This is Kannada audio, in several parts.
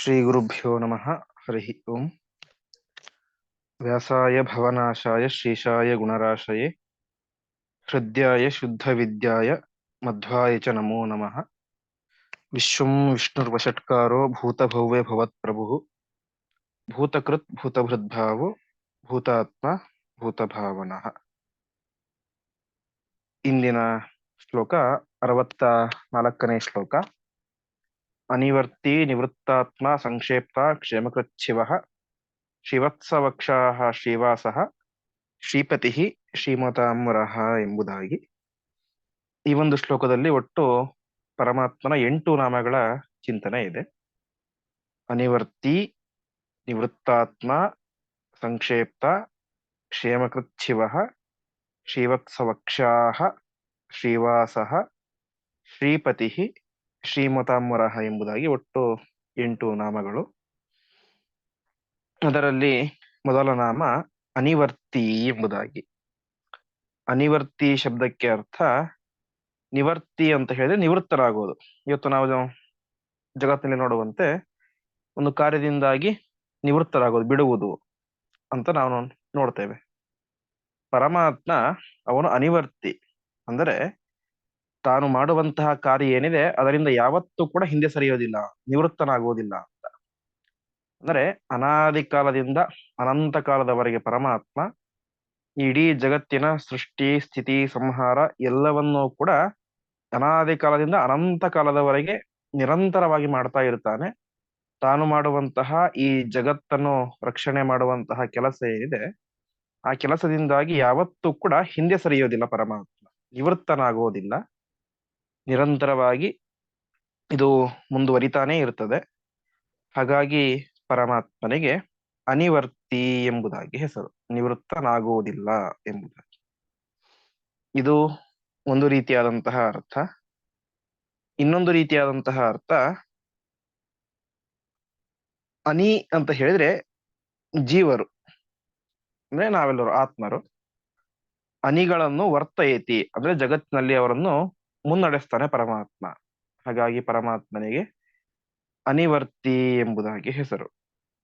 श्रीगुरुभ्यो नमः हरिः ओम् व्यासाय भवनाशाय श्रीशाय गुणराशये हृद्याय शुद्धविद्याय मध्वाय च नमो नमः विश्वं विष्णुर्वषट्कारो भूतभव्य भवत्प्रभुः भूतकृत् भूतभृद्भावो ಭೂತಾತ್ಮ ಭೂತಭಾವನಃ ಇಂದಿನ ಶ್ಲೋಕ ಅರವತ್ತ ನಾಲ್ಕನೇ ಶ್ಲೋಕ ಅನಿವರ್ತಿ ನಿವೃತ್ತಾತ್ಮ ಸಂಕ್ಷೇಪ್ತ ಕ್ಷೇಮಕೃಚ್ಛಿವ ಶಿವತ್ಸವಕ್ಷಾಹ ಶ್ರೀವಾಸ ಶ್ರೀಪತಿ ಶ್ರೀಮತಾಂಬರಃ ಎಂಬುದಾಗಿ. ಈ ಒಂದು ಶ್ಲೋಕದಲ್ಲಿ ಒಟ್ಟು ಪರಮಾತ್ಮನ ಎಂಟು ನಾಮಗಳ ಚಿಂತನೆ ಇದೆ. ಅನಿವರ್ತಿ, ನಿವೃತ್ತಾತ್ಮ, ಸಂಕ್ಷೇಪ್ತ, ಕ್ಷೇಮಕೃಚ್ಛಿವ ಶ್ರೀವತ್ಸವಕ್ಷಾಹ ಶ್ರೀವಾಸ, ಶ್ರೀಪತಿ ಶ್ರೀಮತಾಂಬರಃ ಎಂಬುದಾಗಿ ಒಟ್ಟು ಎಂಟು ನಾಮಗಳು. ಅದರಲ್ಲಿ ಮೊದಲ ನಾಮ ಅನಿವರ್ತಿ ಎಂಬುದಾಗಿ. ಅನಿವರ್ತಿ ಶಬ್ದಕ್ಕೆ ಅರ್ಥ ನಿವರ್ತಿ ಅಂತ ಹೇಳಿದ್ರೆ ನಿವೃತ್ತರಾಗೋದು ಇವತ್ತು ನಾವು ಜಗತ್ತಿನಲ್ಲಿ ನೋಡುವಂತೆ ಒಂದು ಕಾರ್ಯದಿಂದಾಗಿ ನಿವೃತ್ತರಾಗೋದು ಬಿಡುವುದು ಅಂತ ನಾವು ನೋಡ್ತೇವೆ. ಪರಮಾತ್ಮ ಅವನು ಅನಿವರ್ತಿ. ಅಂದರೆ ತಾನು ಮಾಡುವಂತಹ ಕಾರ್ಯ ಏನಿದೆ, ಅದರಿಂದ ಯಾವತ್ತೂ ಕೂಡ ಹಿಂದೆ ಸರಿಯೋದಿಲ್ಲ, ನಿವೃತ್ತನಾಗುವುದಿಲ್ಲ ಅಂತ. ಅಂದರೆ ಅನಾದಿ ಕಾಲದಿಂದ ಅನಂತ ಕಾಲದವರೆಗೆ ಪರಮಾತ್ಮ ಇಡೀ ಜಗತ್ತಿನ ಸೃಷ್ಟಿ, ಸ್ಥಿತಿ, ಸಂಹಾರ ಎಲ್ಲವನ್ನೂ ಕೂಡ ಅನಾದಿ ಕಾಲದಿಂದ ಅನಂತ ಕಾಲದವರೆಗೆ ನಿರಂತರವಾಗಿ ಮಾಡ್ತಾ ಇರ್ತಾನೆ. ತಾನು ಮಾಡುವಂತಹ ಈ ಜಗತ್ತನ್ನು ರಕ್ಷಣೆ ಮಾಡುವಂತಹ ಕೆಲಸ ಏನಿದೆ, ಆ ಕೆಲಸದಿಂದಾಗಿ ಯಾವತ್ತೂ ಕೂಡ ಹಿಂದೆ ಸರಿಯೋದಿಲ್ಲ ಪರಮಾತ್ಮ. ನಿವೃತ್ತನಾಗುವುದಿಲ್ಲ. ನಿರಂತರವಾಗಿ ಇದು ಮುಂದುವರಿತಾನೇ ಇರ್ತದೆ. ಹಾಗಾಗಿ ಪರಮಾತ್ಮನಿಗೆ ಅನಿವರ್ತಿ ಎಂಬುದಾಗಿ ಹೆಸರು, ನಿವೃತ್ತನಾಗುವುದಿಲ್ಲ ಎಂಬುದಾಗಿ. ಇದು ಒಂದು ರೀತಿಯಾದಂತಹ ಅರ್ಥ. ಇನ್ನೊಂದು ರೀತಿಯಾದಂತಹ ಅರ್ಥ, ಅನಿ ಅಂತ ಹೇಳಿದ್ರೆ ಜೀವರು, ಅಂದ್ರೆ ನಾವೆಲ್ಲರೂ ಆತ್ಮರು. ಅನಿಗಳನ್ನು ವರ್ತಯತಿ, ಅಂದ್ರೆ ಜಗತ್ತಿನಲ್ಲಿ ಅವರನ್ನು ಮುನ್ನಡೆಸ್ತಾನೆ ಪರಮಾತ್ಮ. ಹಾಗಾಗಿ ಪರಮಾತ್ಮನಿಗೆ ಅನಿವರ್ತಿ ಎಂಬುದಾಗಿ ಹೆಸರು.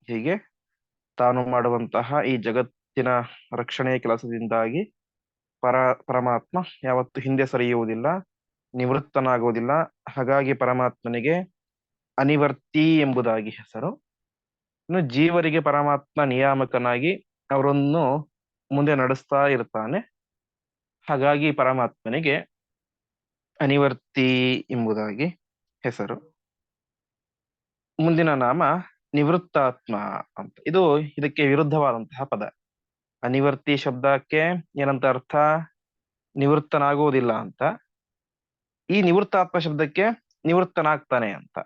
ಹೀಗೆ ತಾನು ಮಾಡುವಂತಹ ಈ ಜಗತ್ತಿನ ರಕ್ಷಣೆಯ ಕೆಲಸದಿಂದಾಗಿ ಪರ, ಪರಮಾತ್ಮ ಯಾವತ್ತು ಹಿಂದೆ ಸರಿಯುವುದಿಲ್ಲ, ನಿವೃತ್ತನಾಗುವುದಿಲ್ಲ. ಹಾಗಾಗಿ ಪರಮಾತ್ಮನಿಗೆ ಅನಿವರ್ತಿ ಎಂಬುದಾಗಿ ಹೆಸರು. ಇನ್ನು ಜೀವರಿಗೆ ಪರಮಾತ್ಮ ನಿಯಾಮಕನಾಗಿ ಅವರನ್ನು ಮುಂದೆ ನಡೆಸ್ತಾ ಇರ್ತಾನೆ. ಹಾಗಾಗಿ ಪರಮಾತ್ಮನಿಗೆ ಅನಿವರ್ತಿ ಎಂಬುದಾಗಿ ಹೆಸರು. ಮುಂದಿನ ನಾಮ ನಿವೃತ್ತಾತ್ಮ ಅಂತ. ಇದು ಇದಕ್ಕೆ ವಿರುದ್ಧವಾದಂತಹ ಪದ. ಅನಿವರ್ತಿ ಶಬ್ದಕ್ಕೆ ಏನಂತ ಅರ್ಥ? ನಿವೃತ್ತನಾಗುವುದಿಲ್ಲ ಅಂತ. ಈ ನಿವೃತ್ತಾತ್ಮ ಶಬ್ದಕ್ಕೆ ನಿವೃತ್ತನಾಗ್ತಾನೆ ಅಂತ.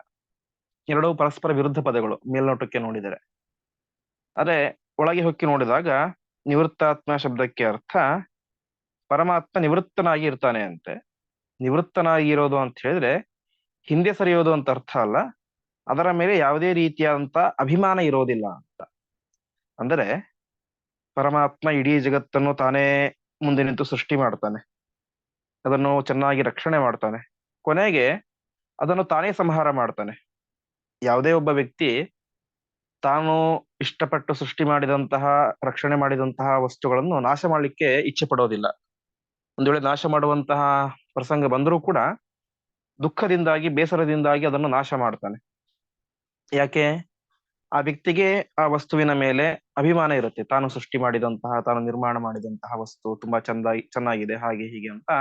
ಎರಡೂ ಪರಸ್ಪರ ವಿರುದ್ಧ ಪದಗಳು ಮೇಲ್ನೋಟಕ್ಕೆ ನೋಡಿದರೆ. ಅದೇ ಒಳಗೆ ಹೊಕ್ಕಿ ನೋಡಿದಾಗ ನಿವೃತ್ತಾತ್ಮ ಶಬ್ದಕ್ಕೆ ಅರ್ಥ ಪರಮಾತ್ಮ ನಿವೃತ್ತನಾಗಿ ಇರ್ತಾನೆ ಅಂತೆ. ನಿವೃತ್ತನಾಗಿ ಇರೋದು ಅಂತ ಹೇಳಿದ್ರೆ ಹಿಂದೆ ಸರಿಯೋದು ಅಂತ ಅರ್ಥ ಅಲ್ಲ. ಅದರ ಮೇಲೆ ಯಾವುದೇ ರೀತಿಯಾದಂತ ಅಭಿಮಾನ ಇರೋದಿಲ್ಲ ಅಂತ. ಅಂದರೆ ಪರಮಾತ್ಮ ಇಡೀ ಜಗತ್ತನ್ನು ತಾನೇ ಮುಂದೆ ನಿಂತು ಸೃಷ್ಟಿ ಮಾಡ್ತಾನೆ. ಅದನ್ನು ಚೆನ್ನಾಗಿ ರಕ್ಷಣೆ ಮಾಡ್ತಾನೆ. ಕೊನೆಗೆ ಅದನ್ನು ತಾನೇ ಸಂಹಾರ ಮಾಡ್ತಾನೆ. ಯಾವುದೇ ಒಬ್ಬ ವ್ಯಕ್ತಿ ತಾನು ಇಷ್ಟಪಟ್ಟು ಸೃಷ್ಟಿ ಮಾಡಿದಂತಹ, ರಕ್ಷಣೆ ಮಾಡಿದಂತಹ ವಸ್ತುಗಳನ್ನು ನಾಶ ಮಾಡಲಿಕ್ಕೆ ಇಚ್ಛೆ ಪಡೋದಿಲ್ಲ. ಒಂದು ವೇಳೆ ನಾಶ ಮಾಡುವಂತಹ ಪ್ರಸಂಗ ಬಂದರೂ ಕೂಡ ದುಃಖದಿಂದಾಗಿ, ಬೇಸರದಿಂದಾಗಿ ಅದನ್ನು ನಾಶ ಮಾಡ್ತಾನೆ. ಯಾಕೆ? ಆ ವ್ಯಕ್ತಿಗೆ ಆ ವಸ್ತುವಿನ ಮೇಲೆ ಅಭಿಮಾನ ಇರುತ್ತೆ. ತಾನು ಸೃಷ್ಟಿ ಮಾಡಿದಂತಹ, ತಾನು ನಿರ್ಮಾಣ ಮಾಡಿದಂತಹ ವಸ್ತು ತುಂಬಾ ಚಂದ ಚೆನ್ನಾಗಿದೆ, ಹಾಗೆ, ಹೀಗೆ ಅಂತ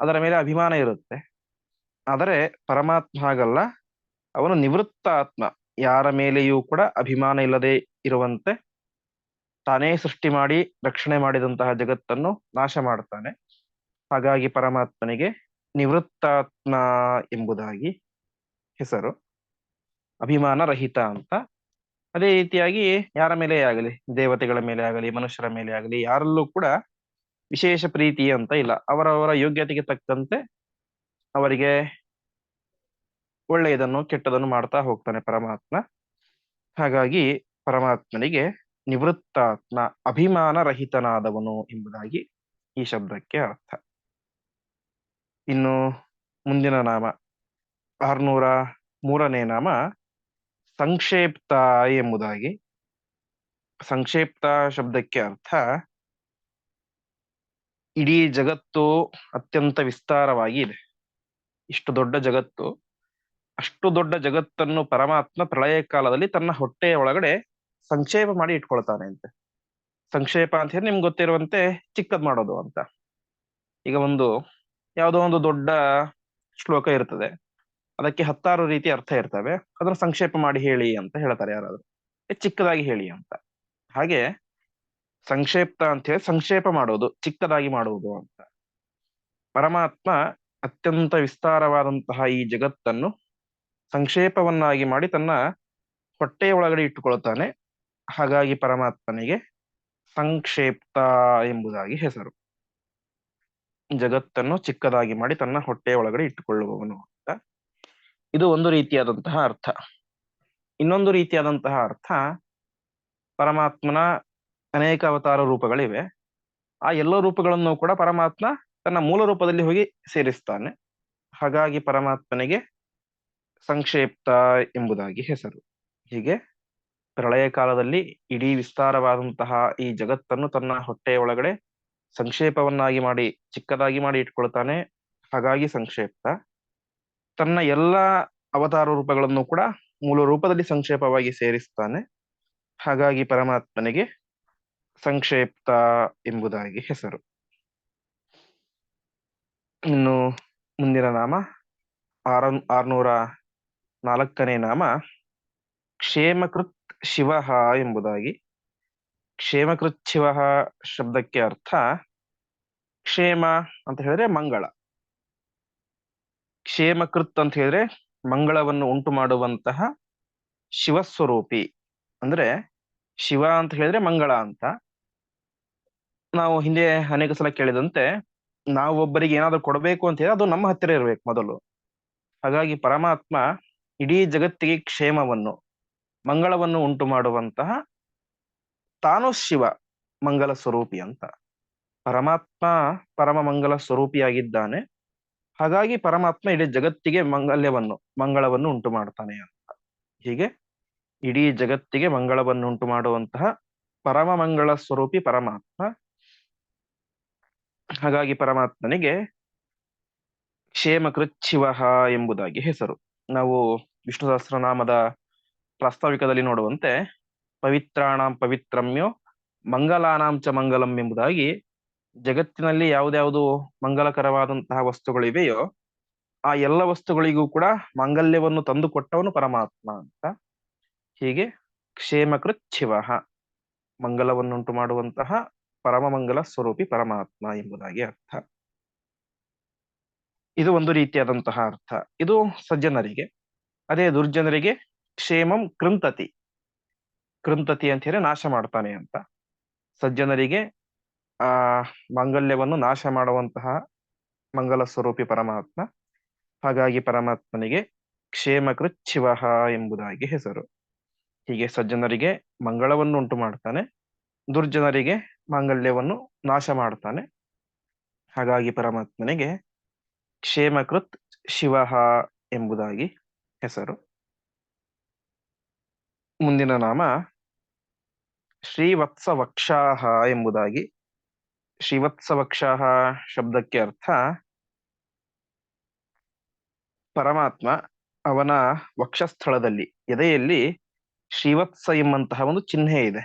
ಅದರ ಮೇಲೆ ಅಭಿಮಾನ ಇರುತ್ತೆ. ಆದರೆ ಪರಮಾತ್ಮ ಹಾಗಲ್ಲ. ಅವನು ನಿವೃತ್ತ ಆತ್ಮ. ಯಾರ ಮೇಲೆಯೂ ಕೂಡ ಅಭಿಮಾನ ಇಲ್ಲದೆ ಇರುವಂತೆ ತಾನೇ ಸೃಷ್ಟಿ ಮಾಡಿ, ರಕ್ಷಣೆ ಮಾಡಿದಂತಹ ಜಗತ್ತನ್ನು ನಾಶ ಮಾಡ್ತಾನೆ. ಹಾಗಾಗಿ ಪರಮಾತ್ಮನಿಗೆ ನಿವೃತ್ತಾತ್ಮ ಎಂಬುದಾಗಿ ಹೆಸರು. ಅಭಿಮಾನ ರಹಿತ ಅಂತ. ಅದೇ ರೀತಿಯಾಗಿ ಯಾರ ಮೇಲೆ ಆಗಲಿ, ದೇವತೆಗಳ ಮೇಲೆ ಆಗಲಿ, ಮನುಷ್ಯರ ಮೇಲೆ ಆಗಲಿ, ಯಾರಲ್ಲೂ ಕೂಡ ವಿಶೇಷ ಪ್ರೀತಿ ಅಂತ ಇಲ್ಲ. ಅವರವರ ಯೋಗ್ಯತೆಗೆ ತಕ್ಕಂತೆ ಅವರಿಗೆ ಒಳ್ಳೆಯದನ್ನು, ಕೆಟ್ಟದನ್ನು ಮಾಡ್ತಾ ಹೋಗ್ತಾನೆ ಪರಮಾತ್ಮ. ಹಾಗಾಗಿ ಪರಮಾತ್ಮನಿಗೆ ನಿವೃತ್ತಾತ್ಮ, ಅಭಿಮಾನ ರಹಿತನಾದವನು ಎಂಬುದಾಗಿ ಈ ಶಬ್ದಕ್ಕೆ ಅರ್ಥ. ಇನ್ನು ಮುಂದಿನ ನಾಮ. ಆರ್ನೂರ ಮೂರನೇ ನಾಮ ಸಂಕ್ಷೇಪ್ತ ಎಂಬುದಾಗಿ. ಸಂಕ್ಷೇಪ್ತ ಶಬ್ದಕ್ಕೆ ಅರ್ಥ ಇಡೀ ಜಗತ್ತು ಅತ್ಯಂತ ವಿಸ್ತಾರವಾಗಿ ಇದೆ. ಇಷ್ಟು ದೊಡ್ಡ ಜಗತ್ತು, ಅಷ್ಟು ದೊಡ್ಡ ಜಗತ್ತನ್ನು ಪರಮಾತ್ಮ ಪ್ರಳಯ ಕಾಲದಲ್ಲಿ ತನ್ನ ಹೊಟ್ಟೆಯ ಒಳಗಡೆ ಸಂಕ್ಷೇಪ ಮಾಡಿ ಇಟ್ಕೊಳ್ತಾನೆ ಅಂತೆ. ಸಂಕ್ಷೇಪ ಅಂತ ಹೇಳಿ ನಿಮ್ಗೆ ಗೊತ್ತಿರುವಂತೆ ಚಿಕ್ಕದ್ ಮಾಡೋದು ಅಂತ. ಈಗ ಒಂದು ಯಾವುದೋ ಒಂದು ದೊಡ್ಡ ಶ್ಲೋಕ ಇರ್ತದೆ. ಅದಕ್ಕೆ ಹತ್ತಾರು ರೀತಿ ಅರ್ಥ ಇರ್ತವೆ. ಅದನ್ನ ಸಂಕ್ಷೇಪ ಮಾಡಿ ಹೇಳಿ ಅಂತ ಹೇಳ್ತಾರೆ ಯಾರಾದ್ರೂ. ಚಿಕ್ಕದಾಗಿ ಹೇಳಿ ಅಂತ. ಹಾಗೆ ಸಂಕ್ಷೇಪ್ತ ಅಂತ ಹೇಳಿ ಸಂಕ್ಷೇಪ ಮಾಡೋದು, ಚಿಕ್ಕದಾಗಿ ಮಾಡುವುದು ಅಂತ. ಪರಮಾತ್ಮ ಅತ್ಯಂತ ವಿಸ್ತಾರವಾದಂತಹ ಈ ಜಗತ್ತನ್ನು ಸಂಕ್ಷೇಪವನ್ನಾಗಿ ಮಾಡಿ ತನ್ನ ಹೊಟ್ಟೆಯ ಒಳಗಡೆ ಇಟ್ಟುಕೊಳ್ಳುತ್ತಾನೆ. ಹಾಗಾಗಿ ಪರಮಾತ್ಮನಿಗೆ ಸಂಕ್ಷೇಪ್ತ ಎಂಬುದಾಗಿ ಹೆಸರು. ಜಗತ್ತನ್ನು ಚಿಕ್ಕದಾಗಿ ಮಾಡಿ ತನ್ನ ಹೊಟ್ಟೆಯ ಒಳಗಡೆ ಇಟ್ಟುಕೊಳ್ಳುವವನು ಅಂತ. ಇದು ಒಂದು ರೀತಿಯಾದಂತಹ ಅರ್ಥ. ಇನ್ನೊಂದು ರೀತಿಯಾದಂತಹ ಅರ್ಥ ಪರಮಾತ್ಮನ ಅನೇಕ ಅವತಾರ ರೂಪಗಳಿವೆ. ಆ ಎಲ್ಲ ರೂಪಗಳನ್ನು ಕೂಡ ಪರಮಾತ್ಮ ತನ್ನ ಮೂಲ ರೂಪದಲ್ಲಿ ಹೋಗಿ ಸೇರಿಸ್ತಾನೆ. ಹಾಗಾಗಿ ಪರಮಾತ್ಮನಿಗೆ ಸಂಕ್ಷೇಪ್ತ ಎಂಬುದಾಗಿ ಹೆಸರು. ಹೀಗೆ ಪ್ರಳಯ ಕಾಲದಲ್ಲಿ ಇಡೀ ವಿಸ್ತಾರವಾದಂತಹ ಈ ಜಗತ್ತನ್ನು ತನ್ನ ಹೊಟ್ಟೆಯ ಒಳಗಡೆ ಸಂಕ್ಷೇಪವನ್ನಾಗಿ ಮಾಡಿ, ಚಿಕ್ಕದಾಗಿ ಮಾಡಿ ಇಟ್ಕೊಳ್ತಾನೆ. ಹಾಗಾಗಿ ಸಂಕ್ಷೇಪ್ತ. ತನ್ನ ಎಲ್ಲ ಅವತಾರ ರೂಪಗಳನ್ನು ಕೂಡ ಮೂಲ ರೂಪದಲ್ಲಿ ಸಂಕ್ಷೇಪವಾಗಿ ಸೇರಿಸ್ತಾನೆ. ಹಾಗಾಗಿ ಪರಮಾತ್ಮನಿಗೆ ಸಂಕ್ಷೇಪ್ತ ಎಂಬುದಾಗಿ ಹೆಸರು. ಇನ್ನು ಮುಂದಿನ ನಾಮ, ಆರ, ಆರ್ನೂರ ನಾಲ್ಕನೇ ನಾಮ, ಕ್ಷೇಮಕೃತ್ ಶಿವ ಎಂಬುದಾಗಿ. ಕ್ಷೇಮಕೃತ್ ಶಿವ ಶಬ್ದಕ್ಕೆ ಅರ್ಥ ಕ್ಷೇಮ ಅಂತ ಹೇಳಿದ್ರೆ ಮಂಗಳ. ಕ್ಷೇಮಕೃತ್ ಅಂತ ಹೇಳಿದ್ರೆ ಮಂಗಳವನ್ನು ಉಂಟು ಮಾಡುವಂತಹ ಶಿವಸ್ವರೂಪಿ. ಅಂದ್ರೆ ಶಿವ ಅಂತ ಹೇಳಿದ್ರೆ ಮಂಗಳ ಅಂತ. ನಾವು ಹಿಂದೆ ಅನೇಕ ಸಲ ಕೇಳಿದಂತೆ ನಾವು ಒಬ್ಬರಿಗೆ ಏನಾದ್ರು ಕೊಡಬೇಕು ಅಂತ ಹೇಳಿದ್ರೆ ಅದು ನಮ್ಮ ಹತ್ತಿರ ಇರಬೇಕು ಮೊದಲು. ಹಾಗಾಗಿ ಪರಮಾತ್ಮ ಇಡೀ ಜಗತ್ತಿಗೆ ಕ್ಷೇಮವನ್ನು, ಮಂಗಳವನ್ನು ಉಂಟು ಮಾಡುವಂತಹ ತಾನು ಶಿವ ಮಂಗಲ ಸ್ವರೂಪಿ ಅಂತ. ಪರಮಾತ್ಮ ಪರಮ ಮಂಗಲ ಸ್ವರೂಪಿಯಾಗಿದ್ದಾನೆ. ಹಾಗಾಗಿ ಪರಮಾತ್ಮ ಇಡೀ ಜಗತ್ತಿಗೆ ಮಂಗಲ್ಯವನ್ನು, ಮಂಗಳವನ್ನು ಉಂಟು ಮಾಡ್ತಾನೆ ಅಂತ. ಹೀಗೆ ಇಡೀ ಜಗತ್ತಿಗೆ ಮಂಗಳವನ್ನು ಉಂಟು ಮಾಡುವಂತಹ ಪರಮ ಮಂಗಳ ಸ್ವರೂಪಿ ಪರಮಾತ್ಮ. ಹಾಗಾಗಿ ಪರಮಾತ್ಮನಿಗೆ ಕ್ಷೇಮ ಕೃಚ್ಛಿವಹ ಎಂಬುದಾಗಿ ಹೆಸರು. ನಾವು ವಿಷ್ಣು ಸಹಸ್ರನಾಮದ ಪ್ರಾಸ್ತಾವಿಕದಲ್ಲಿ ನೋಡುವಂತೆ ಪವಿತ್ರಾಣಾಂ ಪವಿತ್ರಮ್ಯೋ ಮಂಗಲಾನಾಂ ಚ ಮಂಗಲಂ ಎಂಬುದಾಗಿ ಜಗತ್ತಿನಲ್ಲಿ ಯಾವ್ದ್ಯಾವ್ದು ಮಂಗಲಕರವಾದಂತಹ ವಸ್ತುಗಳಿವೆಯೋ, ಆ ಎಲ್ಲ ವಸ್ತುಗಳಿಗೂ ಕೂಡ ಮಾಂಗಲ್ಯವನ್ನು ತಂದು ಕೊಟ್ಟವನು ಪರಮಾತ್ಮ ಅಂತ. ಹೀಗೆ ಕ್ಷೇಮಕೃತ್ ಶಿವ, ಮಂಗಲವನ್ನುಂಟು ಮಾಡುವಂತಹ ಪರಮಮಂಗಲ ಸ್ವರೂಪಿ ಪರಮಾತ್ಮ ಎಂಬುದಾಗಿ ಅರ್ಥ. ಇದು ಒಂದು ರೀತಿಯಾದಂತಹ ಅರ್ಥ. ಇದು ಸಜ್ಜನರಿಗೆ, ಅದೇ ದುರ್ಜನರಿಗೆ ಕ್ಷೇಮಂ ಕೃಂತತಿ. ಕೃಂತತಿ ಅಂತ ಹೇಳಿ ನಾಶ ಮಾಡ್ತಾನೆ ಅಂತ. ಸಜ್ಜನರಿಗೆ ಆ ಮಾಂಗಲ್ಯವನ್ನು ನಾಶ ಮಾಡುವಂತಹ ಮಂಗಲ ಸ್ವರೂಪಿ ಪರಮಾತ್ಮ. ಹಾಗಾಗಿ ಪರಮಾತ್ಮನಿಗೆ ಕ್ಷೇಮಕೃತ್ ಶಿವಹ ಎಂಬುದಾಗಿ ಹೆಸರು. ಹೀಗೆ ಸಜ್ಜನರಿಗೆ ಮಂಗಳವನ್ನು ಉಂಟು ಮಾಡ್ತಾನೆ. ದುರ್ಜನರಿಗೆ ಮಾಂಗಲ್ಯವನ್ನು ನಾಶ ಮಾಡ್ತಾನೆ. ಹಾಗಾಗಿ ಪರಮಾತ್ಮನಿಗೆ ಕ್ಷೇಮಕೃತ್ ಶಿವಹ ಎಂಬುದಾಗಿ ಹೆಸರು. ಮುಂದಿನ ನಾಮ ಶ್ರೀವತ್ಸ ವಕ್ಷಾಹ ಎಂಬುದಾಗಿ ಶ್ರೀವತ್ಸ ವಕ್ಷಾಹ ಶಬ್ದಕ್ಕೆ ಅರ್ಥ ಪರಮಾತ್ಮ ಅವನ ವಕ್ಷಸ್ಥಳದಲ್ಲಿ, ಎದೆಯಲ್ಲಿ ಶ್ರೀವತ್ಸ ಎಂಬಂತಹ ಒಂದು ಚಿಹ್ನೆ ಇದೆ.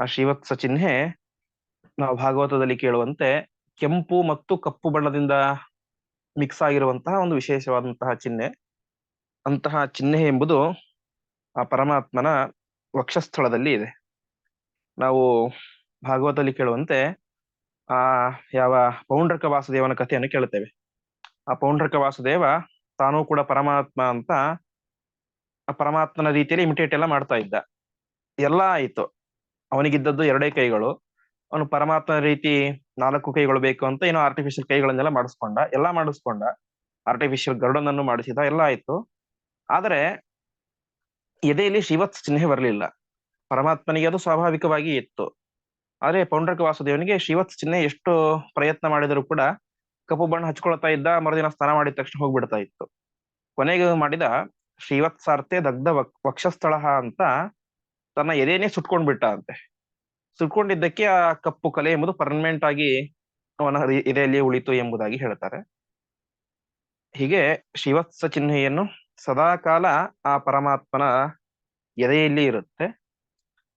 ಆ ಶ್ರೀವತ್ಸ ಚಿಹ್ನೆ ನಾವು ಭಾಗವತದಲ್ಲಿ ಕೇಳುವಂತೆ ಕೆಂಪು ಮತ್ತು ಕಪ್ಪು ಬಣ್ಣದಿಂದ ಮಿಕ್ಸ್ ಆಗಿರುವಂತಹ ಒಂದು ವಿಶೇಷವಾದಂತಹ ಚಿಹ್ನೆ. ಅಂತಹ ಚಿಹ್ನೆ ಎಂಬುದು ಆ ಪರಮಾತ್ಮನ ವಕ್ಷಸ್ಥಳದಲ್ಲಿ ಇದೆ. ನಾವು ಭಾಗವತದಲ್ಲಿ ಕೇಳುವಂತೆ ಆ, ಯಾವ ಪೌಂಡ್ರಕ ವಾಸುದೇವನ ಕಥೆಯನ್ನು ಕೇಳುತ್ತೇವೆ. ಆ ಪೌಂಡ್ರಕ ವಾಸುದೇವ ತಾನೂ ಕೂಡ ಪರಮಾತ್ಮ ಅಂತ ಆ ಪರಮಾತ್ಮನ ರೀತಿಯಲ್ಲಿ ಇಮಿಟೇಟ್ ಎಲ್ಲ ಮಾಡ್ತಾ ಇದ್ದ. ಎಲ್ಲ ಆಯ್ತು. ಅವನಿಗಿದ್ದದ್ದು ಎರಡೇ ಕೈಗಳು. ಅವನು ಪರಮಾತ್ಮನ ರೀತಿ ನಾಲ್ಕು ಕೈಗಳು ಬೇಕು ಅಂತ ಏನೋ ಆರ್ಟಿಫಿಷಿಯಲ್ ಕೈಗಳನ್ನೆಲ್ಲ ಮಾಡಿಸ್ಕೊಂಡ, ಎಲ್ಲ ಮಾಡಿಸ್ಕೊಂಡ ಆರ್ಟಿಫಿಷಿಯಲ್ ಗರುಡನನ್ನು ಮಾಡಿಸಿದ, ಎಲ್ಲ ಆಯ್ತು. ಆದರೆ ಎದೆಯಲ್ಲಿ ಶಿವತ್ ಚಿಹ್ನೆ ಬರಲಿಲ್ಲ. ಪರಮಾತ್ಮನಿಗೆ ಅದು ಸ್ವಾಭಾವಿಕವಾಗಿ ಇತ್ತು. ಆದ್ರೆ ಪೌಂಡ್ರಕ ವಾಸುದೇವನಿಗೆ ಶ್ರೀವತ್ಸ ಚಿಹ್ನೆ ಎಷ್ಟು ಪ್ರಯತ್ನ ಮಾಡಿದರೂ ಕೂಡ ಕಪ್ಪು ಬಣ್ಣ ಹಚ್ಕೊಳ್ತಾ ಇದ್ದ ಮರುದಿನ ಸ್ನಾನ ಮಾಡಿದ ತಕ್ಷಣ ಹೋಗ್ಬಿಡ್ತಾ ಇತ್ತು. ಕೊನೆಗೆ ಮಾಡಿದ ಶ್ರೀವತ್ಸಾರ್ತೆ ದಗ್ಧ ವಕ್ ವಕ್ಷಸ್ಥಳ ಅಂತ ತನ್ನ ಎದೆನೇ ಸುಟ್ಕೊಂಡ್ಬಿಟ್ಟ ಅಂತೆ. ಸುಟ್ಕೊಂಡಿದ್ದಕ್ಕೆ ಆ ಕಪ್ಪು ಕಲೆ ಎಂಬುದು ಪರ್ಮನೆಂಟ್ ಆಗಿ ಅವನ ಎದೆಯಲ್ಲಿ ಉಳಿತು ಎಂಬುದಾಗಿ ಹೇಳ್ತಾರೆ. ಹೀಗೆ ಶ್ರೀವತ್ಸ ಚಿಹ್ನೆಯನ್ನು ಸದಾಕಾಲ ಆ ಪರಮಾತ್ಮನ ಎದೆಯಲ್ಲಿ ಇರುತ್ತೆ.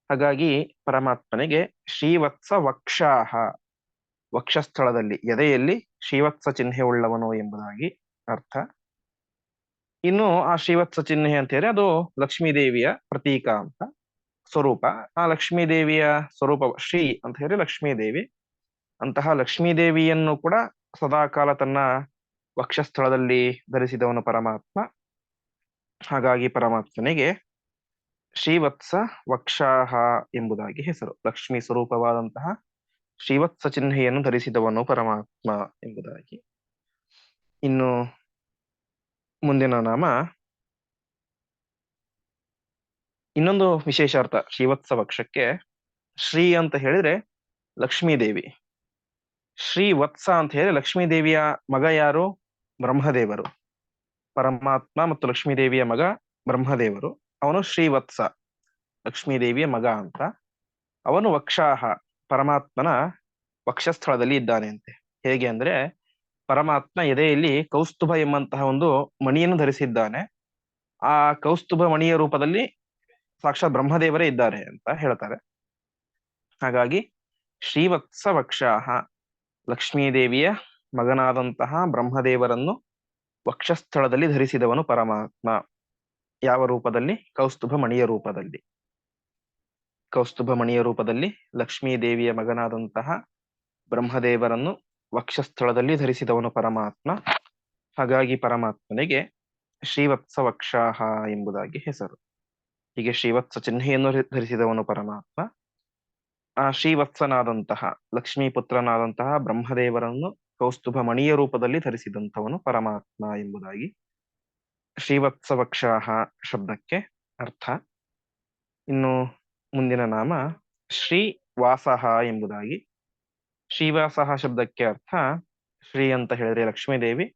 ಹಾಗಾಗಿ ಪರಮಾತ್ಮನಿಗೆ ಶ್ರೀವತ್ಸ ವಕ್ಷಾಹ. ವಕ್ಷಸ್ಥಳದಲ್ಲಿ ಎದೆಯಲ್ಲಿ ಶ್ರೀವತ್ಸ ಚಿಹ್ನೆ ಉಳ್ಳವನು ಎಂಬುದಾಗಿ ಅರ್ಥ. ಇನ್ನು ಆ ಶ್ರೀವತ್ಸ ಚಿಹ್ನೆ ಅಂತ ಹೇಳಿ ಅದು ಲಕ್ಷ್ಮೀದೇವಿಯ ಪ್ರತೀಕ ಅಂತ ಸ್ವರೂಪ. ಆ ಲಕ್ಷ್ಮೀದೇವಿಯ ಸ್ವರೂಪ ಶ್ರೀ ಅಂತ ಹೇಳಿ ಲಕ್ಷ್ಮೀದೇವಿ. ಅಂತಹ ಲಕ್ಷ್ಮೀದೇವಿಯನ್ನು ಕೂಡ ಸದಾಕಾಲ ತನ್ನ ವಕ್ಷಸ್ಥಳದಲ್ಲಿ ಧರಿಸಿದವನು ಪರಮಾತ್ಮ. ಹಾಗಾಗಿ ಪರಮಾತ್ಮನಿಗೆ ಶ್ರೀವತ್ಸ ವಕ್ಷಾಹ ಎಂಬುದಾಗಿ ಹೆಸರು. ಲಕ್ಷ್ಮಿ ಸ್ವರೂಪವಾದಂತಹ ಶ್ರೀವತ್ಸ ಚಿಹ್ನೆಯನ್ನು ಧರಿಸಿದವನು ಪರಮಾತ್ಮ ಎಂಬುದಾಗಿ. ಇನ್ನು ಮುಂದಿನ ನಾಮ ಇನ್ನೊಂದು ವಿಶೇಷ ಅರ್ಥ ಶ್ರೀವತ್ಸ ವಕ್ಷಕ್ಕೆ ಶ್ರೀ ಅಂತ ಹೇಳಿದ್ರೆ ಲಕ್ಷ್ಮೀ ದೇವಿ ಶ್ರೀ ವತ್ಸ ಅಂತ ಹೇಳಿ ಲಕ್ಷ್ಮೀ ದೇವಿಯ ಮಗ ಯಾರು? ಬ್ರಹ್ಮದೇವರು. ಪರಮಾತ್ಮ ಮತ್ತು ಲಕ್ಷ್ಮೀ ದೇವಿಯ ಮಗ ಬ್ರಹ್ಮದೇವರು. ಅವನು ಶ್ರೀವತ್ಸ, ಲಕ್ಷ್ಮೀದೇವಿಯ ಮಗ ಅಂತ. ಅವನು ವಕ್ಷಾಹ, ಪರಮಾತ್ಮನ ವಕ್ಷಸ್ಥಳದಲ್ಲಿ ಇದ್ದಾನೆ ಅಂತೆ ಹೇಗೆ ಅಂದ್ರೆ, ಪರಮಾತ್ಮ ಎದೆಯಲ್ಲಿ ಕೌಸ್ತುಭ ಎಂಬಂತಹ ಒಂದು ಮಣಿಯನ್ನು ಧರಿಸಿದ್ದಾನೆ. ಆ ಕೌಸ್ತುಭ ಮಣಿಯ ರೂಪದಲ್ಲಿ ಸಾಕ್ಷಾತ್ ಬ್ರಹ್ಮದೇವರೇ ಇದ್ದಾರೆ ಅಂತ ಹೇಳ್ತಾರೆ. ಹಾಗಾಗಿ ಶ್ರೀವತ್ಸ ವಕ್ಷಾಹ, ಲಕ್ಷ್ಮೀದೇವಿಯ ಮಗನಾದಂತಹ ಬ್ರಹ್ಮದೇವರನ್ನು ವಕ್ಷಸ್ಥಳದಲ್ಲಿ ಧರಿಸಿದವನು ಪರಮಾತ್ಮ. ಯಾವ ರೂಪದಲ್ಲಿ? ಕೌಸ್ತುಭ ಮಣಿಯ ರೂಪದಲ್ಲಿ. ಕೌಸ್ತುಭ ಮಣಿಯ ರೂಪದಲ್ಲಿ ಲಕ್ಷ್ಮೀ ದೇವಿಯ ಮಗನಾದಂತಹ ಬ್ರಹ್ಮದೇವರನ್ನು ವಕ್ಷಸ್ಥಳದಲ್ಲಿ ಧರಿಸಿದವನು ಪರಮಾತ್ಮ. ಹಾಗಾಗಿ ಪರಮಾತ್ಮನಿಗೆ ಶ್ರೀವತ್ಸ ವಕ್ಷಾಹ ಎಂಬುದಾಗಿ ಹೆಸರು. ಹೀಗೆ ಶ್ರೀವತ್ಸ ಚಿಹ್ನೆಯನ್ನು ಧರಿಸಿದವನು ಪರಮಾತ್ಮ. ಆ ಶ್ರೀವತ್ಸನಾದಂತಹ ಲಕ್ಷ್ಮೀ ಪುತ್ರನಾದಂತಹ ಬ್ರಹ್ಮದೇವರನ್ನು ಕೌಸ್ತುಭ ಮಣಿಯ ರೂಪದಲ್ಲಿ ಧರಿಸಿದಂಥವನು ಪರಮಾತ್ಮ ಎಂಬುದಾಗಿ ಶ್ರೀವತ್ಸ ವಕ್ಷಾಹ ಶಬ್ದಕ್ಕೆ ಅರ್ಥ. ಇನ್ನು ಮುಂದಿನ ನಾಮ ಶ್ರೀವಾಸಹ ಎಂಬುದಾಗಿ. ಶ್ರೀವಾಸಹ ಶಬ್ದಕ್ಕೆ ಅರ್ಥ ಶ್ರೀ ಅಂತ ಹೇಳಿದ್ರೆ ಲಕ್ಷ್ಮೀದೇವಿ.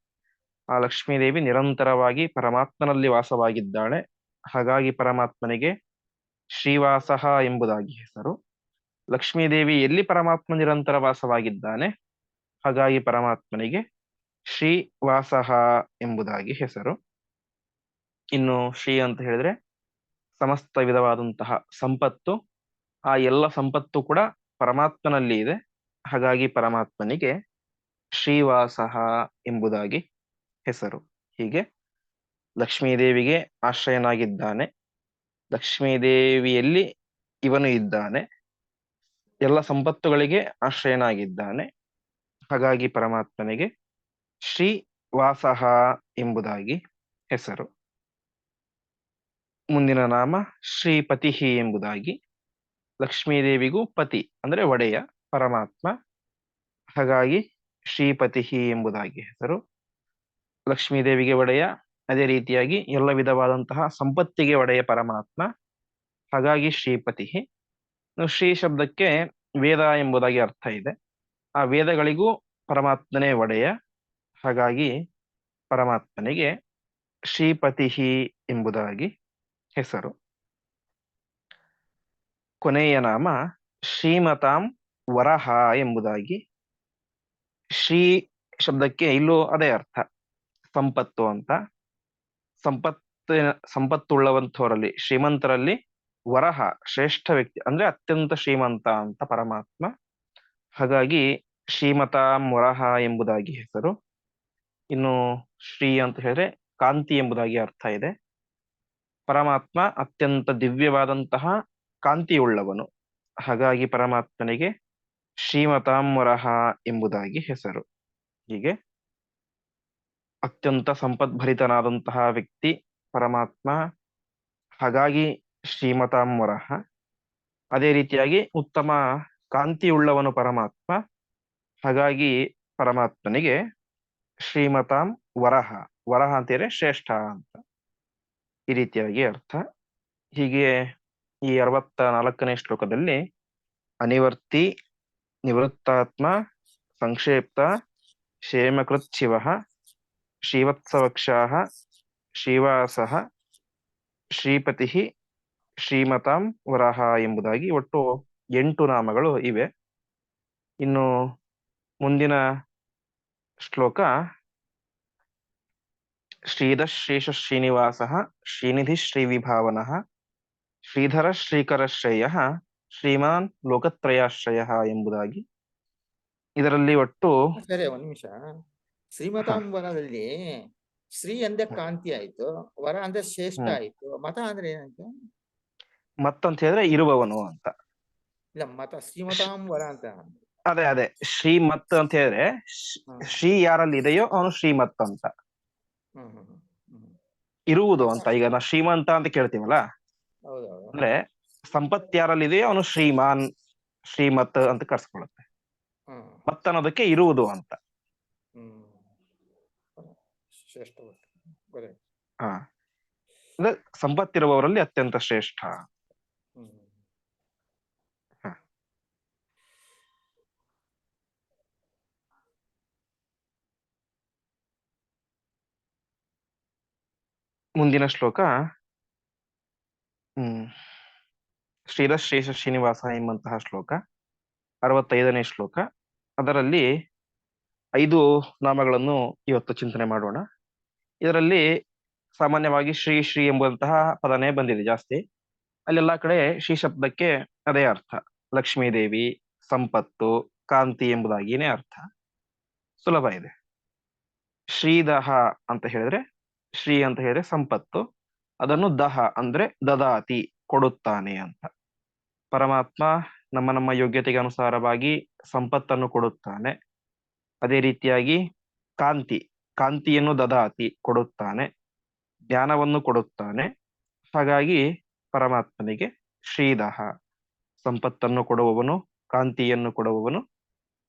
ಆ ಲಕ್ಷ್ಮೀದೇವಿ ನಿರಂತರವಾಗಿ ಪರಮಾತ್ಮನಲ್ಲಿ ವಾಸವಾಗಿದ್ದಾಳೆ. ಹಾಗಾಗಿ ಪರಮಾತ್ಮನಿಗೆ ಶ್ರೀವಾಸಹ ಎಂಬುದಾಗಿ ಹೆಸರು. ಲಕ್ಷ್ಮೀದೇವಿ ಎಲ್ಲಿ ಪರಮಾತ್ಮ ನಿರಂತರ ವಾಸವಾಗಿದ್ದಾನೆ? ಹಾಗಾಗಿ ಪರಮಾತ್ಮನಿಗೆ ಶ್ರೀವಾಸಹ ಎಂಬುದಾಗಿ ಹೆಸರು. ಇನ್ನು ಶ್ರೀ ಅಂತ ಹೇಳಿದ್ರೆ ಸಮಸ್ತ ವಿಧವಾದಂತಹ ಸಂಪತ್ತು, ಆ ಎಲ್ಲ ಸಂಪತ್ತು ಕೂಡ ಪರಮಾತ್ಮನಲ್ಲಿ ಇದೆ. ಹಾಗಾಗಿ ಪರಮಾತ್ಮನಿಗೆ ಶ್ರೀವಾಸಹ ಎಂಬುದಾಗಿ ಹೆಸರು. ಹೀಗೆ ಲಕ್ಷ್ಮೀದೇವಿಗೆ ಆಶ್ರಯನಾಗಿದ್ದಾನೆ. ಲಕ್ಷ್ಮೀದೇವಿಯಲ್ಲಿ ಇವನು ಇದ್ದಾನೆ. ಎಲ್ಲ ಸಂಪತ್ತುಗಳಿಗೆ ಆಶ್ರಯನಾಗಿದ್ದಾನೆ. ಹಾಗಾಗಿ ಪರಮಾತ್ಮನಿಗೆ ಶ್ರೀವಾಸಹ ಎಂಬುದಾಗಿ ಹೆಸರು. ಮುಂದಿನ ನಾಮ ಶ್ರೀಪತಿ ಎಂಬುದಾಗಿ. ಲಕ್ಷ್ಮೀದೇವಿಗೂ ಪತಿ, ಅಂದ್ರೆ ಒಡೆಯ, ಪರಮಾತ್ಮ. ಹಾಗಾಗಿ ಶ್ರೀಪತಿ ಎಂಬುದಾಗಿ ಹೆಸರು. ಲಕ್ಷ್ಮೀದೇವಿಗೆ ಒಡೆಯ, ಅದೇ ರೀತಿಯಾಗಿ ಎಲ್ಲ ವಿಧವಾದಂತಹ ಸಂಪತ್ತಿಗೆ ಒಡೆಯ ಪರಮಾತ್ಮ. ಹಾಗಾಗಿ ಶ್ರೀಪತಿ ಶ್ರೀ ಶಬ್ದಕ್ಕೆ ವೇದ ಎಂಬುದಾಗಿ ಅರ್ಥ ಇದೆ. ಆ ವೇದಗಳಿಗೂ ಪರಮಾತ್ಮನೇ ಒಡೆಯ. ಹಾಗಾಗಿ ಪರಮಾತ್ಮನಿಗೆ ಶ್ರೀಪತಿ ಎಂಬುದಾಗಿ ಹೆಸರು. ಕೊನೆಯ ನಾಮ ಶ್ರೀಮತಾಂ ವರಹ ಎಂಬುದಾಗಿ. ಶ್ರೀ ಶಬ್ದಕ್ಕೆ ಇಲ್ಲೂ ಅದೇ ಅರ್ಥ. ಸಂಪತ್ತು ಅಂತ. ಸಂಪತ್ತು ಸಂಪತ್ತುಳ್ಳವಂಥವರಲ್ಲಿ, ಶ್ರೀಮಂತರಲ್ಲಿ ವರಹ, ಶ್ರೇಷ್ಠ ವ್ಯಕ್ತಿ, ಅಂದ್ರೆ ಅತ್ಯಂತ ಶ್ರೀಮಂತ ಅಂತ ಪರಮಾತ್ಮ. ಹಾಗಾಗಿ ಶ್ರೀಮತಾಂ ವರಹ ಎಂಬುದಾಗಿ ಹೆಸರು. ಇನ್ನು ಶ್ರೀ ಅಂತ ಹೇಳಿದ್ರೆ ಕಾಂತಿ ಎಂಬುದಾಗಿ ಅರ್ಥ ಇದೆ. ಪರಮಾತ್ಮ ಅತ್ಯಂತ ದಿವ್ಯವಾದಂತಹ ಕಾಂತಿಯುಳ್ಳವನು. ಹಾಗಾಗಿ ಪರಮಾತ್ಮನಿಗೆ ಶ್ರೀಮತಾಂವರಹ ಎಂಬುದಾಗಿ ಹೆಸರು. ಹೀಗೆ ಅತ್ಯಂತ ಸಂಪದ್ಭರಿತನಾದಂತಹ ವ್ಯಕ್ತಿ ಪರಮಾತ್ಮ, ಹಾಗಾಗಿ ಶ್ರೀಮತಾಂವರಹ. ಅದೇ ರೀತಿಯಾಗಿ ಉತ್ತಮ ಕಾಂತಿಯುಳ್ಳವನು ಪರಮಾತ್ಮ, ಹಾಗಾಗಿ ಪರಮಾತ್ಮನಿಗೆ ಶ್ರೀಮತಾಂ ವರಹ ವರಹ ಅಂತೇಳಿ ಶ್ರೇಷ್ಠ ಅಂತ. ಈ ರೀತಿಯಾಗಿ ಅರ್ಥ. ಹೀಗೆ ಈ ಅರವತ್ತ ನಾಲ್ಕನೇ ಶ್ಲೋಕದಲ್ಲಿ ಅನಿವರ್ತಿ, ನಿವೃತ್ತಾತ್ಮ, ಸಂಕ್ಷೇಪ್ತ, ಕ್ಷೇಮಕೃತ್ ಶಿವ, ಶ್ರೀವತ್ಸವಕ್ಷಾಹ, ಶ್ರೀವಾಸ, ಶ್ರೀಪತಿ, ಶ್ರೀಮತಾಂ ವರಾಹ ಎಂಬುದಾಗಿ ಒಟ್ಟು ಎಂಟು ನಾಮಗಳು ಇವೆ. ಇನ್ನು ಮುಂದಿನ ಶ್ಲೋಕ ಶ್ರೀಧ ಶೇಷ ಶ್ರೀನಿವಾಸ ಶ್ರೀನಿಧಿ ಶ್ರೀವಿಭಾವನ ಶ್ರೀಧರ ಶ್ರೀಕರ ಶ್ರೇಯ ಶ್ರೀಮಾನ್ ಲೋಕತ್ರಯಾಶ್ರಯ ಎಂಬುದಾಗಿ. ಇದರಲ್ಲಿ ಒಟ್ಟು ಸರಿ ಒಂದ್ ನಿಮಿಷ. ಶ್ರೀಮತಾಂಬರದಲ್ಲಿ ಶ್ರೀ ಅಂದ್ರೆ ಕಾಂತಿ ಆಯ್ತು ವರ ಅಂದ್ರೆ ಶ್ರೇಷ್ಠ. ಆಯ್ತು ಮತ ಅಂದ್ರೆ ಏನಾಯ್ತು? ಮತ್ತಂತ ಹೇಳಿದ್ರೆ ಇರುವವನು ಅಂತ. ಇಲ್ಲ ಮತ ಶ್ರೀಮತಾಂಬರ ಅಂತ ಅದೇ ಅದೇ ಶ್ರೀಮತ್ ಅಂತ ಹೇಳಿದ್ರೆ ಶ್ರೀ ಯಾರಲ್ಲಿ ಇದೆಯೋ ಅವನು ಶ್ರೀಮತ್ ಅಂತ. ಇರುವುದು ಅಂತ ಈಗ ನಾ ಶ್ರೀಮಂತ ಅಂತ ಕೇಳ್ತೀವಲ್ಲ? ಅಂದ್ರೆ ಸಂಪತ್ ಯಾರಲ್ಲಿ ಇದೆಯೋ ಅವನು ಶ್ರೀಮಾನ್ ಶ್ರೀಮತ್ ಅಂತ ಕರ್ಸ್ಕೊಳ್ಳುತ್ತೆ. ಮತ್ತ ಮತ್ ಅನ್ನೋದಕ್ಕೆ ಇರುವುದು ಅಂತ. ಸಂಪತ್ತಿರುವವರಲ್ಲಿ ಅತ್ಯಂತ ಶ್ರೇಷ್ಠ. ಮುಂದಿನ ಶ್ಲೋಕ. ಹ್ಮ್. ಶ್ರೀರ ಶ್ರೇಷ ಶ್ರೀನಿವಾಸ ಎಂಬಂತಹ ಶ್ಲೋಕ ಅರವತ್ತೈದನೇ ಶ್ಲೋಕ. ಅದರಲ್ಲಿ ಐದು ನಾಮಗಳನ್ನು ಇವತ್ತು ಚಿಂತನೆ ಮಾಡೋಣ. ಇದರಲ್ಲಿ ಸಾಮಾನ್ಯವಾಗಿ ಶ್ರೀ ಶ್ರೀ ಎಂಬಂತಹ ಪದನೇ ಬಂದಿದೆ ಜಾಸ್ತಿ. ಅಲ್ಲೆಲ್ಲಾ ಕಡೆ ಶ್ರೀ ಶಬ್ದಕ್ಕೆ ಅದೇ ಅರ್ಥ. ಲಕ್ಷ್ಮೀ ದೇವಿ ಸಂಪತ್ತು ಕಾಂತಿ ಎಂಬುದಾಗಿನೇ ಅರ್ಥ. ಸುಲಭ ಇದೆ. ಶ್ರೀದಹ ಅಂತ ಹೇಳಿದ್ರೆ ಶ್ರೀ ಅಂತ ಹೇಳಿದ್ರೆ ಸಂಪತ್ತು, ಅದನ್ನು ದಹ ಅಂದ್ರೆ ದದಾತಿ ಕೊಡುತ್ತಾನೆ ಅಂತ. ಪರಮಾತ್ಮ ನಮ್ಮ ನಮ್ಮ ಯೋಗ್ಯತೆಗೆ ಅನುಸಾರವಾಗಿ ಸಂಪತ್ತನ್ನು ಕೊಡುತ್ತಾನೆ. ಅದೇ ರೀತಿಯಾಗಿ ಕಾಂತಿ, ಕಾಂತಿಯನ್ನು ದದಾತಿ ಕೊಡುತ್ತಾನೆ, ಜ್ಞಾನವನ್ನು ಕೊಡುತ್ತಾನೆ. ಹಾಗಾಗಿ ಪರಮಾತ್ಮನಿಗೆ ಶ್ರೀದಹ, ಸಂಪತ್ತನ್ನು ಕೊಡುವವನು, ಕಾಂತಿಯನ್ನು ಕೊಡುವವನು,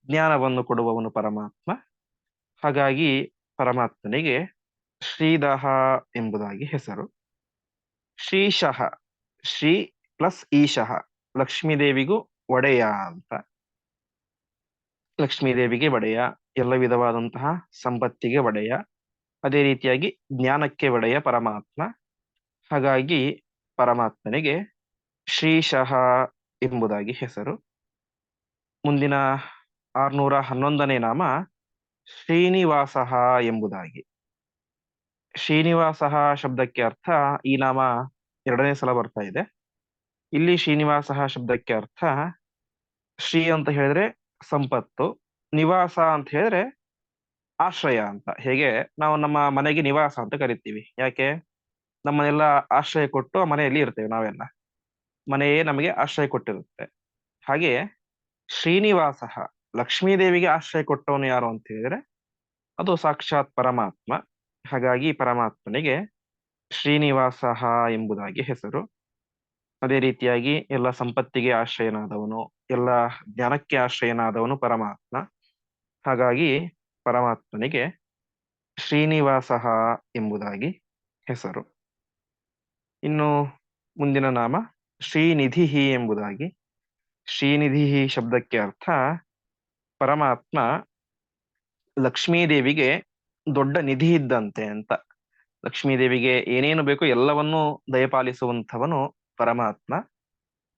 ಜ್ಞಾನವನ್ನು ಕೊಡುವವನು ಪರಮಾತ್ಮ. ಹಾಗಾಗಿ ಪರಮಾತ್ಮನಿಗೆ ಶ್ರೀದಹ ಎಂಬುದಾಗಿ ಹೆಸರು. ಶ್ರೀಶಃ, ಶ್ರೀ ಪ್ಲಸ್ ಈಶಃ, ಲಕ್ಷ್ಮೀದೇವಿಗೂ ಒಡೆಯ ಅಂತ. ಲಕ್ಷ್ಮೀದೇವಿಗೆ ಒಡೆಯ, ಎಲ್ಲ ವಿಧವಾದಂತಹ ಸಂಪತ್ತಿಗೆ ಒಡೆಯ, ಅದೇ ರೀತಿಯಾಗಿ ಜ್ಞಾನಕ್ಕೆ ಒಡೆಯ ಪರಮಾತ್ಮ. ಹಾಗಾಗಿ ಪರಮಾತ್ಮನಿಗೆ ಶ್ರೀಶಃ ಎಂಬುದಾಗಿ ಹೆಸರು. ಮುಂದಿನ ಆರ್ನೂರ ಹನ್ನೊಂದನೇ ನಾಮ ಶ್ರೀನಿವಾಸ ಎಂಬುದಾಗಿ. ಶ್ರೀನಿವಾಸ ಶಬ್ದಕ್ಕೆ ಅರ್ಥ ಈ ನಾಮ ಎರಡನೇ ಸಲ ಬರ್ತಾ ಇದೆ. ಇಲ್ಲಿ ಶ್ರೀನಿವಾಸ ಶಬ್ದಕ್ಕೆ ಅರ್ಥ ಶ್ರೀ ಅಂತ ಹೇಳಿದ್ರೆ ಸಂಪತ್ತು, ನಿವಾಸ ಅಂತ ಹೇಳಿದ್ರೆ ಆಶ್ರಯ ಅಂತ. ಹೇಗೆ? ನಾವು ನಮ್ಮ ಮನೆಗೆ ನಿವಾಸ ಅಂತ ಕರಿತೀವಿ. ಯಾಕೆ? ನಮ್ಮನ್ನೆಲ್ಲ ಆಶ್ರಯ ಕೊಟ್ಟು ಆ ಮನೆಯಲ್ಲಿ ಇರ್ತೇವೆ ನಾವೆಲ್ಲ. ಮನೆಯೇ ನಮಗೆ ಆಶ್ರಯ ಕೊಟ್ಟಿರುತ್ತೆ. ಹಾಗೆ ಶ್ರೀನಿವಾಸ ಲಕ್ಷ್ಮೀದೇವಿಗೆ ಆಶ್ರಯ ಕೊಟ್ಟವನು ಯಾರು ಅಂತ ಹೇಳಿದ್ರೆ ಅದು ಸಾಕ್ಷಾತ್ ಪರಮಾತ್ಮ. ಹಾಗಾಗಿ ಪರಮಾತ್ಮನಿಗೆ ಶ್ರೀನಿವಾಸ ಎಂಬುದಾಗಿ ಹೆಸರು. ಅದೇ ರೀತಿಯಾಗಿ ಎಲ್ಲ ಸಂಪತ್ತಿಗೆ ಆಶ್ರಯನಾದವನು, ಎಲ್ಲ ಜ್ಞಾನಕ್ಕೆ ಆಶ್ರಯನಾದವನು ಪರಮಾತ್ಮ. ಹಾಗಾಗಿ ಪರಮಾತ್ಮನಿಗೆ ಶ್ರೀನಿವಾಸ ಎಂಬುದಾಗಿ ಹೆಸರು. ಇನ್ನು ಮುಂದಿನ ನಾಮ ಶ್ರೀನಿಧಿ ಎಂಬುದಾಗಿ. ಶ್ರೀನಿಧಿ ಶಬ್ದಕ್ಕೆ ಅರ್ಥ ಪರಮಾತ್ಮ ಲಕ್ಷ್ಮೀದೇವಿಗೆ ದೊಡ್ಡ ನಿಧಿ ಇದ್ದಂತೆ ಅಂತ. ಲಕ್ಷ್ಮೀದೇವಿಗೆ ಏನೇನು ಬೇಕೋ ಎಲ್ಲವನ್ನೂ ದಯಪಾಲಿಸುವಂಥವನು ಪರಮಾತ್ಮ.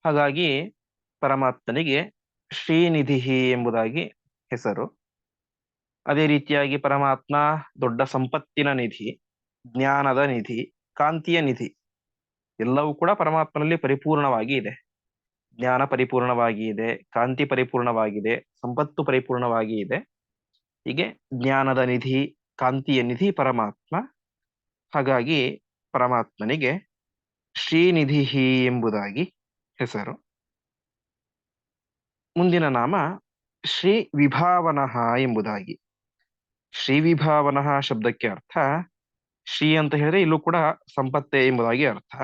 ಹಾಗಾಗಿ ಪರಮಾತ್ಮನಿಗೆ ಶ್ರೀನಿಧಿ ಎಂಬುದಾಗಿ ಹೆಸರು. ಅದೇ ರೀತಿಯಾಗಿ ಪರಮಾತ್ಮ ದೊಡ್ಡ ಸಂಪತ್ತಿನ ನಿಧಿ, ಜ್ಞಾನದ ನಿಧಿ, ಕಾಂತಿಯ ನಿಧಿ ಎಲ್ಲವೂ ಕೂಡ ಪರಮಾತ್ಮನಲ್ಲಿ ಪರಿಪೂರ್ಣವಾಗಿ ಇದೆ. ಜ್ಞಾನ ಪರಿಪೂರ್ಣವಾಗಿ ಇದೆ, ಕಾಂತಿ ಪರಿಪೂರ್ಣವಾಗಿದೆ, ಸಂಪತ್ತು ಪರಿಪೂರ್ಣವಾಗಿ ಇದೆ. ಹೀಗೆ ಜ್ಞಾನದ ನಿಧಿ ಕಾಂತಿಯ ನಿಧಿ ಪರಮಾತ್ಮ. ಹಾಗಾಗಿ ಪರಮಾತ್ಮನಿಗೆ ಶ್ರೀನಿಧಿ ಎಂಬುದಾಗಿ ಹೆಸರು. ಮುಂದಿನ ನಾಮ ಶ್ರೀ ವಿಭಾವನಃ ಎಂಬುದಾಗಿ. ಶ್ರೀ ವಿಭಾವನಃ ಶಬ್ದಕ್ಕೆ ಅರ್ಥ ಶ್ರೀ ಅಂತ ಹೇಳಿದ್ರೆ ಇಲ್ಲೂ ಕೂಡ ಸಂಪತ್ತೆ ಎಂಬುದಾಗಿ ಅರ್ಥ.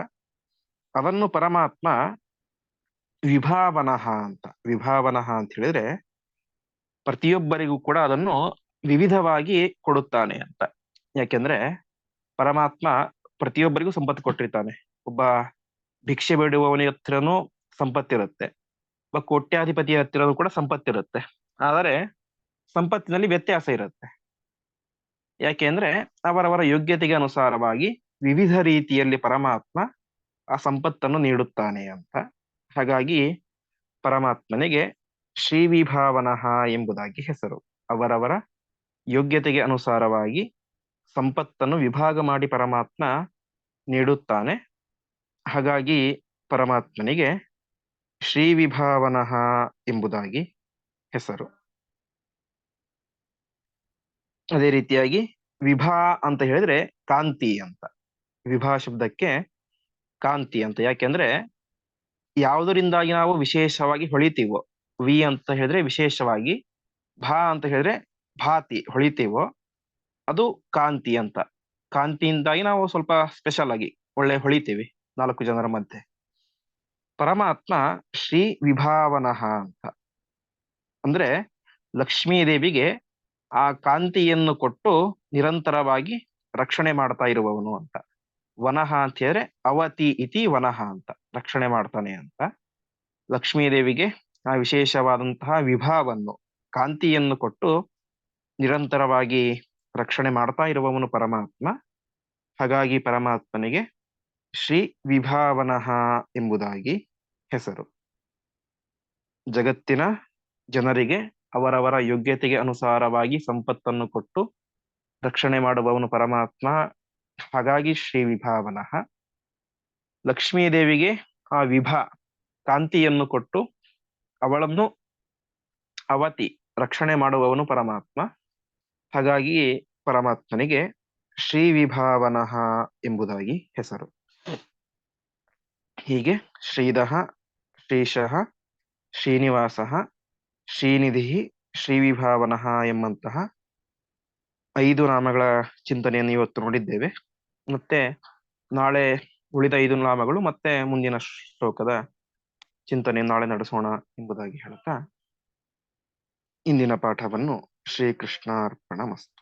ಅದನ್ನು ಪರಮಾತ್ಮ ವಿಭಾವನಃ ಅಂತ ವಿಭಾವನಃ ಅಂತ ಹೇಳಿದ್ರೆ ಪ್ರತಿಯೊಬ್ಬರಿಗೂ ಕೂಡ ಅದನ್ನು ವಿವಿಧವಾಗಿ ಕೊಡುತ್ತಾನೆ ಅಂತ. ಯಾಕೆಂದ್ರೆ ಪರಮಾತ್ಮ ಪ್ರತಿಯೊಬ್ಬರಿಗೂ ಸಂಪತ್ತು ಕೊಟ್ಟಿರ್ತಾನೆ. ಒಬ್ಬ ಭಿಕ್ಷೆ ಬೇಡುವವನ ಹತ್ರನೂ ಸಂಪತ್ತಿರುತ್ತೆ. ಒಬ್ಬ ಕೋಟ್ಯಾಧಿಪತಿಯ ಹತ್ತಿರನೂ ಕೂಡ ಸಂಪತ್ತಿರುತ್ತೆ. ಆದರೆ ಸಂಪತ್ತಿನಲ್ಲಿ ವ್ಯತ್ಯಾಸ ಇರುತ್ತೆ. ಯಾಕೆಂದ್ರೆ ಅವರವರ ಯೋಗ್ಯತೆಗೆ ಅನುಸಾರವಾಗಿ ವಿವಿಧ ರೀತಿಯಲ್ಲಿ ಪರಮಾತ್ಮ ಆ ಸಂಪತ್ತನ್ನು ನೀಡುತ್ತಾನೆ ಅಂತ. ಹಾಗಾಗಿ ಪರಮಾತ್ಮನಿಗೆ ಶ್ರೀವಿಭಾವನಃ ಎಂಬುದಾಗಿ ಹೆಸರು. ಅವರವರ ಯೋಗ್ಯತೆಗೆ ಅನುಸಾರವಾಗಿ ಸಂಪತ್ತನ್ನು ವಿಭಾಗ ಮಾಡಿ ಪರಮಾತ್ಮ ನೀಡುತ್ತಾನೆ. ಹಾಗಾಗಿ ಪರಮಾತ್ಮನಿಗೆ ಶ್ರೀವಿಭಾವನಃ ಎಂಬುದಾಗಿ ಹೆಸರು. ಅದೇ ರೀತಿಯಾಗಿ ವಿಭಾ ಅಂತ ಹೇಳಿದ್ರೆ ಕಾಂತಿ ಅಂತ. ವಿಭಾ ಶಬ್ದಕ್ಕೆ ಕಾಂತಿ ಅಂತ. ಯಾಕೆಂದ್ರೆ ಯಾವುದರಿಂದಾಗಿ ನಾವು ವಿಶೇಷವಾಗಿ ಹೊಳಿತೀವೋ, ವಿ ಅಂತ ಹೇಳಿದ್ರೆ ವಿಶೇಷವಾಗಿ, ಭಾ ಅಂತ ಹೇಳಿದ್ರೆ ಭಾತಿ ಹೊಳಿತೀವೋ ಅದು ಕಾಂತಿ ಅಂತ. ಕಾಂತಿಯಿಂದಾಗಿ ನಾವು ಸ್ವಲ್ಪ ಸ್ಪೆಷಲ್ ಆಗಿ ಒಳ್ಳೆ ಹೊಳಿತೀವಿ ನಾಲ್ಕು ಜನರ ಮಧ್ಯೆ. ಪರಮಾತ್ಮ ಶ್ರೀ ವಿಭಾವನಃ ಅಂತ. ಅಂದ್ರೆ ಲಕ್ಷ್ಮೀದೇವಿಗೆ ಆ ಕಾಂತಿಯನ್ನು ಕೊಟ್ಟು ನಿರಂತರವಾಗಿ ರಕ್ಷಣೆ ಮಾಡ್ತಾ ಇರುವವನು ಅಂತ. ವನಃ ಅಂತ ಹೇಳಿದ್ರೆ ಅವತಿ ಇತಿ ವನಃ ಅಂತ ರಕ್ಷಣೆ ಮಾಡ್ತಾನೆ ಅಂತ. ಲಕ್ಷ್ಮೀ ದೇವಿಗೆ ಆ ವಿಶೇಷವಾದಂತಹ ವಿಭಾವನ್ನು ಕಾಂತಿಯನ್ನು ಕೊಟ್ಟು ನಿರಂತರವಾಗಿ ರಕ್ಷಣೆ ಮಾಡ್ತಾ ಇರುವವನು ಪರಮಾತ್ಮ. ಹಾಗಾಗಿ ಪರಮಾತ್ಮನಿಗೆ ಶ್ರೀ ವಿಭಾವನಃ ಎಂಬುದಾಗಿ ಹೆಸರು. ಜಗತ್ತಿನ ಜನರಿಗೆ ಅವರವರ ಯೋಗ್ಯತೆಗೆ ಅನುಸಾರವಾಗಿ ಸಂಪತ್ತನ್ನು ಕೊಟ್ಟು ರಕ್ಷಣೆ ಮಾಡುವವನು ಪರಮಾತ್ಮ. ಹಾಗಾಗಿ ಶ್ರೀ ವಿಭಾವನಃ. ಲಕ್ಷ್ಮೀದೇವಿಗೆ ಆ ವಿಭಾ ಕಾಂತಿಯನ್ನು ಕೊಟ್ಟು ಅವಳನ್ನು ಅವತಿ ರಕ್ಷಣೆ ಮಾಡುವವನು ಪರಮಾತ್ಮ. ಹಾಗಾಗಿ ಪರಮಾತ್ಮನಿಗೆ ಶ್ರೀ ವಿಭಾವನಃ ಎಂಬುದಾಗಿ ಹೆಸರು. ಹೀಗೆ ಶ್ರೀಧಃ ಶ್ರೀಶಃ, ಶ್ರೀನಿವಾಸ, ಶ್ರೀನಿಧಿ, ಶ್ರೀವಿಭಾವನಃ ಎಂಬಂತಹ ಐದು ನಾಮಗಳ ಚಿಂತನೆಯನ್ನು ಇವತ್ತು ನೋಡಿದ್ದೇವೆ. ಮತ್ತೆ ನಾಳೆ ಉಳಿದ ಐದು ನಾಮಗಳು ಮತ್ತೆ ಮುಂದಿನ ಶ್ಲೋಕದ ಚಿಂತನೆ ನಾಳೆ ನಡೆಸೋಣ ಎಂಬುದಾಗಿ ಹೇಳುತ್ತಾ ಇಂದಿನ ಪಾಠವನ್ನು श्रीकृष्णार्पणमस्तु